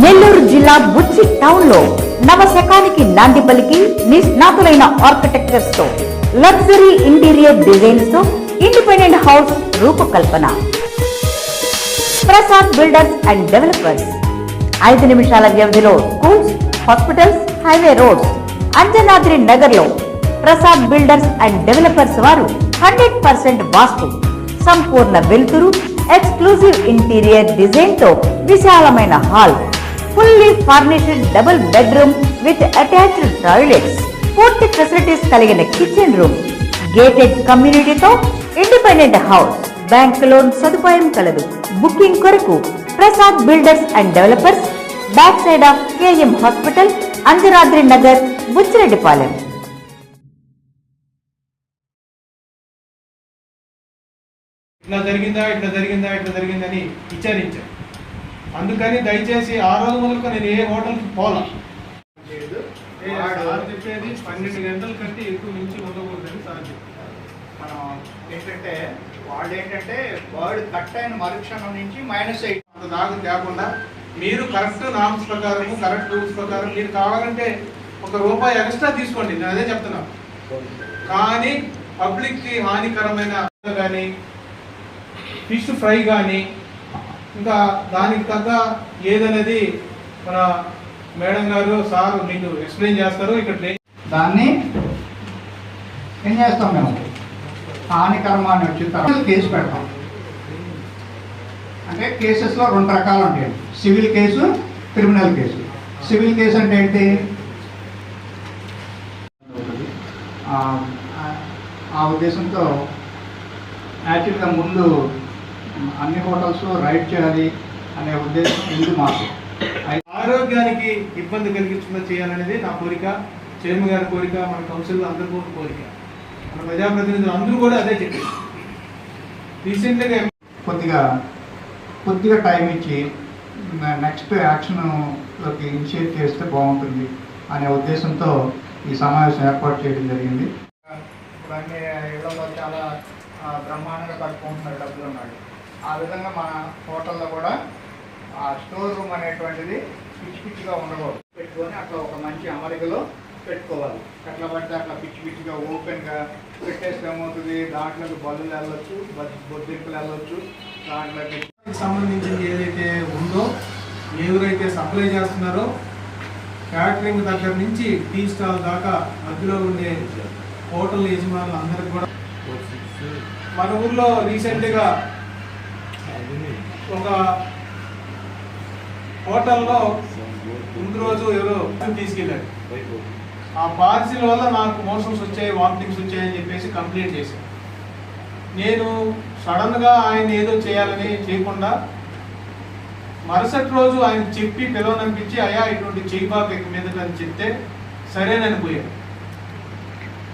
నెల్లూరు జిల్లా బుచ్చి టౌన్లో నవశకానికి నాంది పలికి నిష్ణాతులైన ఆర్కిటెక్చర్స్తో లగ్జరీ ఇంటీరియర్ డిజైన్స్తో ఇండిపెండెంట్ హౌస్ రూపకల్పన. Prasad builders and developers. ఐదు నిమిషాల వ్యవధిలో schools hospitals highway roads. Anjanadri నగర్లో ప్రసాద్ బిల్డర్స్ అండ్ డెవలపర్స్ వారు హండ్రెడ్ పర్సెంట్ వాస్తు. సంపూర్ణ వెలుతురు ఎక్స్క్లూజివ్ ఇంటీరియర్ డిజైన్తో విశాలమైన hall fully furnished double bedroom with attached toilets పూర్తి ఫెసిలిటీస్ కలిగిన కిచెన్ రూమ్ గేటెడ్ కమ్యూనిటీతో ఇండిపెండెంట్ హౌస్ బ్యాంక్ లోన్ సదుపాయం కలదు. బుకింగ్ కొరకు Prasad builders and developers back side of KM hospital Anjanadri Nagar Buchireddypalem ఇట్లా జరిగిందా ఇట్లా జరిగిందా ఇట్లా జరిగిందని విచారించారు. అందుకని దయచేసి ఆ రోజు మొదలుకు నేను ఏ హోటల్కి పోలా. సార్ చెప్పేది పన్నెండు గంటల కంటే ఎక్కువ మించి ఉండకూడదని సార్ మనం ఏంటంటే వాళ్ళు ఏంటంటే వర్డ్ కట్ అయిన మరుక్షణం నుంచి మైనస్ ఎయిట్ అంత దాకా తేకుండా మీరు కరెక్ట్ నామ్స్ ప్రకారం కరెక్ట్ రూల్స్ ప్రకారం మీరు కావాలంటే ఒక రూపాయి ఎక్స్ట్రా తీసుకోండి. నేను అదే చెప్తున్నా కానీ పబ్లిక్కి హానికరమైన కానీ ఫిష్ ఫ్రై కానీ ఇంకా దానికి తగ్గ ఏదనేది మన మేడం గారు సార్ మీకు ఎక్స్ప్లెయిన్ చేస్తారు. ఇక్కడ దాన్ని ఏం చేస్తాం మేము? హానికరమ అని వచ్చిన తర్వాత కేసు పెడతాం. అంటే కేసెస్లో రెండు రకాలు ఉంటాయి. Civil case criminal case. Civil case అంటే ఏంటి? ఆ, ఆ ఉద్దేశంతో యాక్చువల్గా ముందు అన్ని హోటల్స్ రైడ్ చేయాలి అనే ఉద్దేశం ఉంది మాకు. ఆరోగ్యానికి ఇబ్బంది కలిగించకుండా చేయాలనేది నా కోరిక. చైర్మన్ గారి కోరిక మన కౌన్సిల్ అందరి కూడా కోరిక. మన ప్రజాప్రతినిధులు అందరూ కూడా అదే చెప్పారు. రీసెంట్గా కొద్దిగా కొద్దిగా టైం ఇచ్చి నెక్స్ట్ యాక్షన్లోకి ఇనిషియేట్ చేస్తే బాగుంటుంది అనే ఉద్దేశంతో ఈ సమావేశం ఏర్పాటు చేయడం జరిగింది. ఇప్పుడు అన్ని ఇళ్ళలో చాలా బ్రహ్మాండంగా కట్టుకుంటున్నారు డబ్బులు ఉన్నాడు ఆ విధంగా మన హోటల్లో కూడా ఆ స్టోర్ రూమ్ అనేటువంటిది పిచ్చి పిచ్చిగా ఉండకూడదు. పెట్టుకొని అట్లా ఒక మంచి అమరికలో పెట్టుకోవాలి. ఎట్లా పడితే అట్లా పిచ్చి పిచ్చిగా ఓపెన్గా పెట్టేస్తే ఏమవుతుంది? దాంట్లోకి బల్లులు వెళ్ళొచ్చు బొద్దింపులు వెళ్ళొచ్చు దాంట్లోకి సంబంధించింది ఏదైతే ఉందో ఎవరైతే సప్లై చేస్తున్నారో క్యాటరింగ్ దగ్గర నుంచి టీ స్టాల్ దాకా మధ్యలో ఉండే హోటల్ యజమానులు అందరికి కూడా మన ఊర్లో రీసెంట్గా ఒక హోటల్లో ముందు రోజు ఎవరో తీసుకెళ్ళారు. ఆ పార్సిల్ వల్ల నాకు మోషన్స్ వచ్చాయి వామిటింగ్స్ వచ్చాయని చెప్పేసి కంప్లైంట్ చేశాను నేను సడన్గా ఆయన ఏదో చేయాలని చేయకుండా మరుసటి రోజు ఆయన చెప్పి పిలవనంపించి అయ్యా ఇటువంటి చేయబాక మీద అని చెప్తే సరేనని పోయాను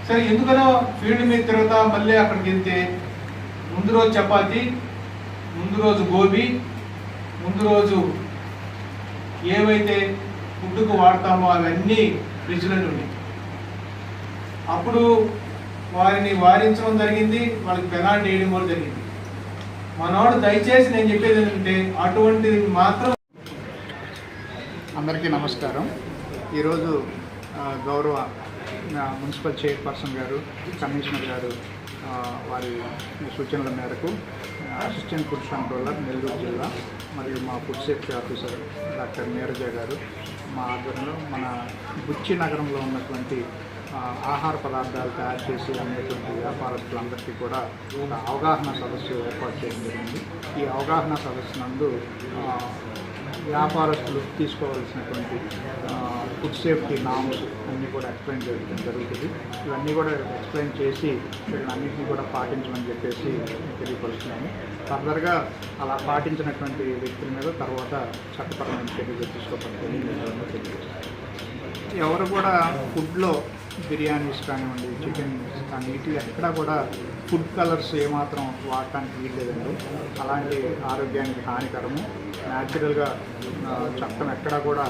సరే ఎందుకనో ఫీల్డ్ మీద తిరుగుతా మళ్ళీ అక్కడికి వెళ్తే ముందు రోజు చపాతి ముందు రోజు గోబీ ముందు రోజు ఏవైతే ఫుడ్కు వాడతామో అవన్నీ ఫ్రిడ్జ్లో ఉన్నాయి అప్పుడు వారిని వారించడం జరిగింది వాళ్ళకి పెనాల్టీ వేయడం కూడా జరిగింది. మనవాడు దయచేసి నేను చెప్పేది ఏంటంటే అటువంటిది మాత్రం అందరికీ నమస్కారం. ఈరోజు గౌరవ మున్సిపల్ చైర్పర్సన్ గారు కమిషనర్ గారు వారి సూచనల మేరకు అసిస్టెంట్ ఫుడ్ కంట్రోలర్ నెల్లూరు జిల్లా మరియు మా food safety officer doctor Neeraja గారు. మా ఆధ్వర్యంలో మన బుచ్చి నగరంలో ఉన్నటువంటి ఆహార పదార్థాలు తయారు చేసి అనేటువంటి వ్యాపారస్తులందరికీ కూడా ఒక అవగాహన సదస్సు ఏర్పాటు చేయడం జరిగింది. ఈ అవగాహన సదస్సు నందు వ్యాపారస్తులు తీసుకోవాల్సినటువంటి ఫుడ్ సేఫ్టీ నామ్స్ అన్నీ కూడా ఎక్స్ప్లెయిన్ చేయడం జరుగుతుంది. ఇవన్నీ కూడా ఎక్స్ప్లెయిన్ చేసి వీళ్ళన్నింటినీ కూడా పాటించమని చెప్పేసి తెలియపరుస్తున్నాము ఫర్దర్గా అలా పాటించినటువంటి వ్యక్తుల మీద తర్వాత చట్టపరమైన చర్యలు తీసుకోవడానికి ఎవరు కూడా ఫుడ్లో బిర్యానీస్ కానివ్వండి చికెన్ కానీ ఇటు ఎక్కడ కూడా ఫుడ్ కలర్స్ ఏమాత్రం వాడటానికి వీల్లేదండి అలాంటి ఆరోగ్యానికి హానికరము. న్యాచురల్గా చట్టం ఎక్కడా కూడా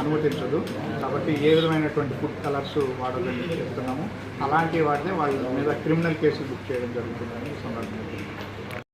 అనుమతించదు. కాబట్టి ఏ విధమైనటువంటి ఫుడ్ కలర్స్ వాడాలని చెప్తున్నాము. అలాంటి వాటినే వాళ్ళ మీద క్రిమినల్ కేసులు బుక్ చేయడం జరుగుతుందని సందర్భంగా